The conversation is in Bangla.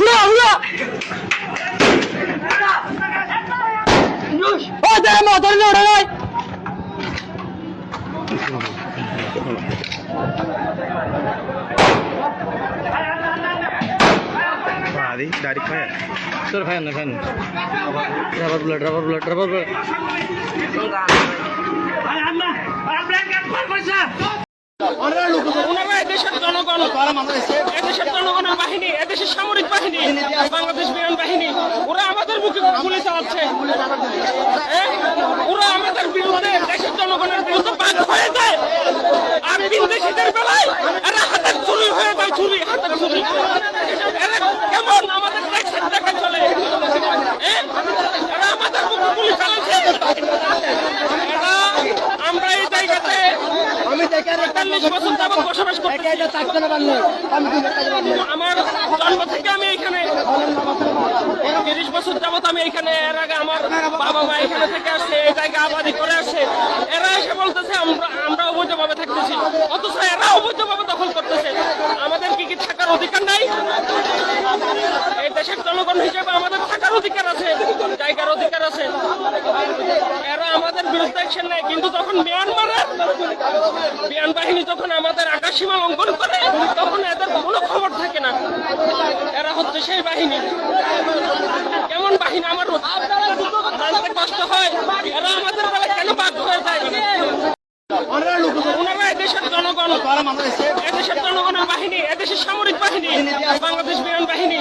উড়া উড়া ও দেখ মা ধরে না ওরা নাই అది డైరెక్ట్ ఫైర్ তোর ফ্যান না fan rubber bullet rubber bullet rubber bullet ওনারা এদেশের জনগণ এদেশের জনগণের বাহিনী এদেশের সামরিক বাহিনী বাংলাদেশ বিমান বাহিনী ওরা আমাদের মুখে গুলি চালাচ্ছে। ওরা আমাদের বিরুদ্ধে দেশের জনগণের বিরুদ্ধে বাদ হয়ে যায়। আর বিদেশিদের বেলায় এরা হাতের চুরি হয়ে যায় চুরি হাতের চুরি এরা কেমন আমাদের দেশের দেখা চলে? এরা আমাদের মুখে গুলি চালাচ্ছে। আমরা এই জায়গাতে পঁয়তাল্লিশ বছর যাবত বসবাস করতেছি আমার থেকে আমি এখানে তিরিশ বছর যাবত আমি এখানে এর আমার বাবা এখানে থেকে এই জায়গা আবাদি করে আসছে এরা এসে বলতেছে, আমরা আমরা অবৈধভাবে থাকতেছি। অথচ এরা অবৈধভাবে দখল করতেছে। আমাদের কি কি থাকার অধিকার নাই? এই দেশের জনগণ হিসেবে আমাদের থাকার অধিকার আছে, জায়গার অধিকার আছে। বিরুদ্ধে অ্যাকশন নেয় কিন্তু যখন মিয়ানমারের বিমান বাহিনী যখন আমাদের আকাশ লঙ্ঘন করে, তখন এদের কোনো খবর থাকে না। এরা হচ্ছে সেই বাহিনী। কেমন বাহিনী? আমার জানতে কষ্ট হয়। এরা আমাদের বেলা কেন বাধ্য হয়ে যায়? বাহিনী, এদেশের সামরিক বাহিনী, বাংলাদেশ বিমান বাহিনী।